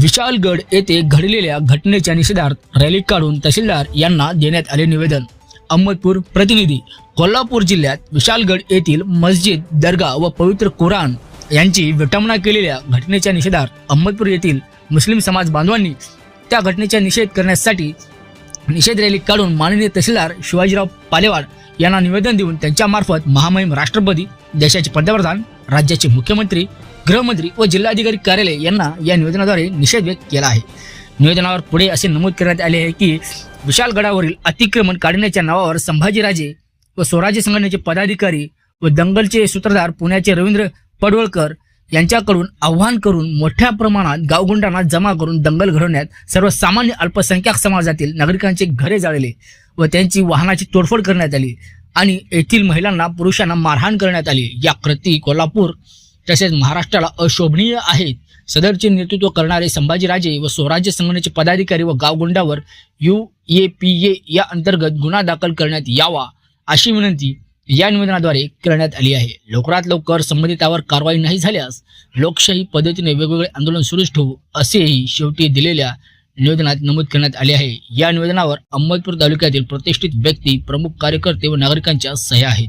विशालगड येथे घडलेल्या घटनेच्या निषेधार्थ रॅली काढून तहसीलदार यांना देण्यात आले निवेदन. अहमदपूर प्रतिनिधी कोल्हापूर जिल्ह्यात विशालगड येथील मस्जिद दर्गा व पवित्र कुराण यांची विटंबना केलेल्या घटनेच्या निषेधार्थ अहमदपूर येथील मुस्लिम समाज बांधवांनी त्या घटनेचा निषेध करण्यासाठी निषेध रॅली काढून माननीय तहसीलदार शिवाजीराव पालेवाड यांना निवेदन देऊन त्यांच्यामार्फत महामहिम राष्ट्रपती देशाचे पंतप्रधान राज्याचे मुख्यमंत्री गृहमंत्री व जिल्हाधिकारी कार्यालय यांना या निवेदनाद्वारे निषेध व्यक्त केला आहे. निवेदनावर पुढे असे नमूद करण्यात आले आहे की विशालगडावरील अतिक्रमण काढण्याच्या नावावर संभाजीराजे व स्वराज्य संघटनेचे पदाधिकारी व दंगलचे सूत्रधार पुण्याचे रवींद्र पडवळकर यांच्याकडून आव्हान करून मोठ्या प्रमाणात गावगुंडांना जमा करून दंगल घडवण्यात सर्वसामान्य अल्पसंख्याक समाजातील नागरिकांचे घरे जाळले व त्यांची वाहनाची तोडफोड करण्यात आली आणि येथील महिलांना पुरुषांना मारहाण करण्यात आली. या कृती कोल्हापूर तसेच महाराष्ट्राला अशोभनीय आहेत सदरचे नेतृत्व करणारे संभाजीराजे व स्वराज्य संघटनेचे पदाधिकारी व गावगुंडावर यू ए पी ए या अंतर्गत गुन्हा दाखल करण्यात यावा अशी विनंती या निवेदनाद्वारे करण्यात आली आहे. लवकरात लवकर संबंधितावर कारवाई नाही झाल्यास लोकशाही पद्धतीने वेगवेगळे आंदोलन सुरूच ठेवू असेही शेवटी दिलेल्या निवेदनात नमूद करण्यात आले आहे. या निवेदनावर अहमदपूर तालुक्यातील प्रतिष्ठित व्यक्ती प्रमुख कार्यकर्ते व नागरिकांच्या सह्या आहेत.